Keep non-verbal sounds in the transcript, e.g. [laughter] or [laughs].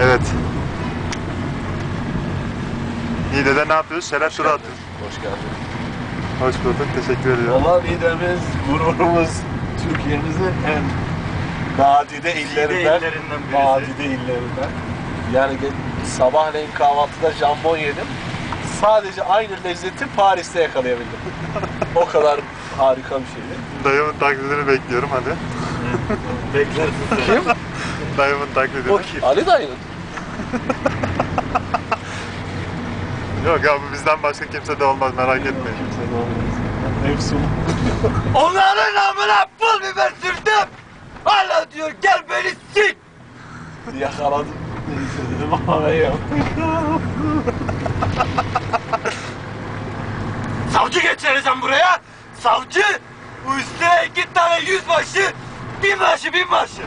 Evet. Niğde'de ne yapıyoruz? Şeref turu atıyoruz. Hoş geldin. Hoş bulduk. Teşekkür ediyorum. Valla Niğde'miz, gururumuz, Türkiye'mizin en nadide illerinden. illerinden birisi. Nadide illerinden. Yani ge- sabahleyin kahvaltıda jambon yedim. Sadece aynı lezzeti Paris'te yakalayabildim. [laughs] o kadar harika bir şeydi. Dayımın taklidini bekliyorum hadi. Beklersin. Kim? Dayımın taklidini. O kim? Ali dayının. [laughs] Yok ya bu bizden başka kimse de olmaz merak etmeyin. Kimse de olmaz. Efsun. [laughs] Onların amına pul biber sürdüm. Hala diyor gel beni sik. Yakaladım. Neyse dedim ama ben yaptım. [laughs] Savcı getireceğim buraya. Savcı. Bu üstüne iki tane yüzbaşı. Binbaşı binbaşı.